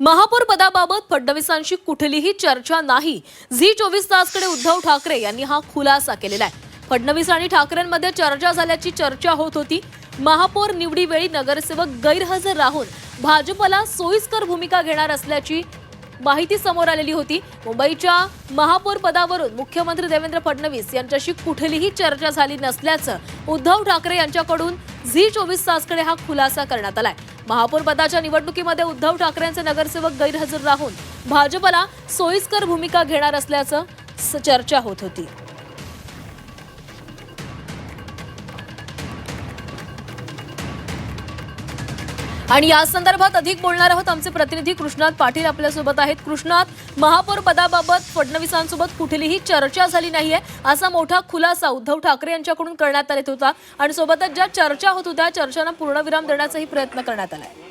महापौर पदाबाबत फडणवीसांशी कुठलीही चर्चा नाही. झी चोवीस तासकडे उद्धव ठाकरे यांनी हा खुलासा केलेला आहे. फडणवीस आणि ठाकरेंमध्ये चर्चा झाल्याची चर्चा होत होती. महापौर निवडीवेळी नगरसेवक गैरहजर राहून भाजपला सोयीस्कर भूमिका घेणार असल्याची माहिती समोर आलेली होती. मुंबईच्या महापौर पदावरून मुख्यमंत्री देवेंद्र फडणवीस यांच्याशी कुठलीही चर्चा झाली नसल्याचं उद्धव ठाकरे यांच्याकडून झी चोवीस तासकडे हा खुलासा करण्यात आलाय. महापौर पदाच्या निवडणुकीमध्ये उद्धव ठाकरेंचे नगरसेवक गैरहजर राहून भाजपला सोयीस्कर भूमिका घेणार असल्याचं स- चर्चा होत होती. आणि या संदर्भात अधिक बोलणार आहोत आमचे प्रतिनिधी कृष्णात पाटील आपल्यासोबत आहेत. कृष्णात महापौर पदाबाबत फडणवीसांसोबत कुठलीही चर्चा झाली नाहीये असा मोठा खुलासा उद्धव ठाकरे यांच्याकडून करण्यात आलेत होता. आणि सोबतच ज्या चर्चा होत होत्या चर्चांना पूर्णविराम देण्याचाही प्रयत्न करण्यात आलाय आहे.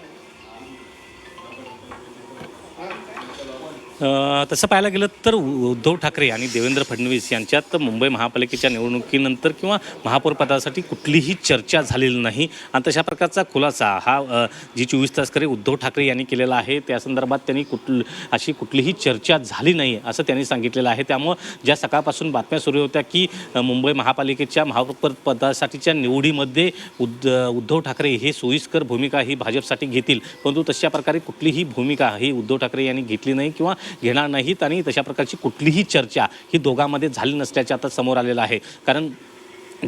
तसं पाहायला गेलं तर उद्धव ठाकरे आणि देवेंद्र फडणवीस यांच्यात मुंबई महापालिकेच्या निवडणुकीनंतर किंवा महापौर पदासाठी कुठलीही चर्चा झालेली नाही. आणि तशा प्रकारचा खुलासा हा जी चोवीस तासकरी उद्धव ठाकरे यांनी केलेला आहे त्या संदर्भात त्यांनी कुठल अशी कुठलीही चर्चा झाली नाही असं त्यांनी सांगितलेलं आहे. त्यामुळं ज्या सकाळपासून बातम्या सुरू होत्या की मुंबई महापालिकेच्या महापौर पदासाठीच्या निवडीमध्ये उद्ध उद्धव ठाकरे हे सोयीस्कर भूमिका ही भाजपसाठी घेतील. परंतु तशा प्रकारे कुठलीही भूमिका ही उद्धव ठाकरे यांनी घेतली नाही किंवा घेणार नाहीत आणि तशा प्रकारची कुठलीही चर्चा ही दोघांमध्ये झाली नसल्याचे आता समोर आलेलं आहे. कारण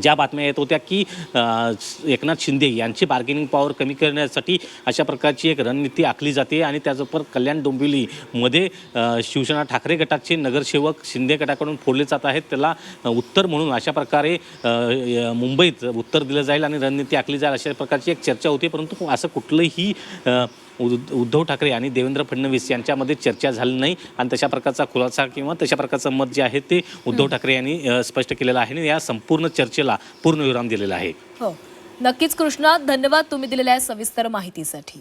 ज्या बातम्या येत होत्या की एकनाथ शिंदे यांची बार्गेनिंग पॉवर कमी करण्यासाठी अशा प्रकारची एक रणनीती आखली जाते आणि त्याचबरोबर कल्याण डोंबिवलीमध्ये शिवसेना ठाकरे गटाचे नगरसेवक शिंदे गटाकडून फोडले जात आहेत. त्याला उत्तर म्हणून अशा प्रकारे मुंबईत उत्तर दिलं जाईल आणि रणनीती आखली जाईल अशा प्रकारची एक चर्चा होती. परंतु असं कुठलंही उद्धव ठाकरे आणि देवेंद्र फडणवीस यांच्यामध्ये चर्चा झाली नाही. आणि तशा प्रकारचा खुलासा किंवा तशा प्रकारचं मत जे आहे ते उद्धव ठाकरे यांनी स्पष्ट केलेलं आहे. आणि या संपूर्ण चर्चेला पूर्णविराम दिलेला आहे. हो. नक्कीच कृष्णा धन्यवाद तुम्ही दिलेल्या सविस्तर माहितीसाठी.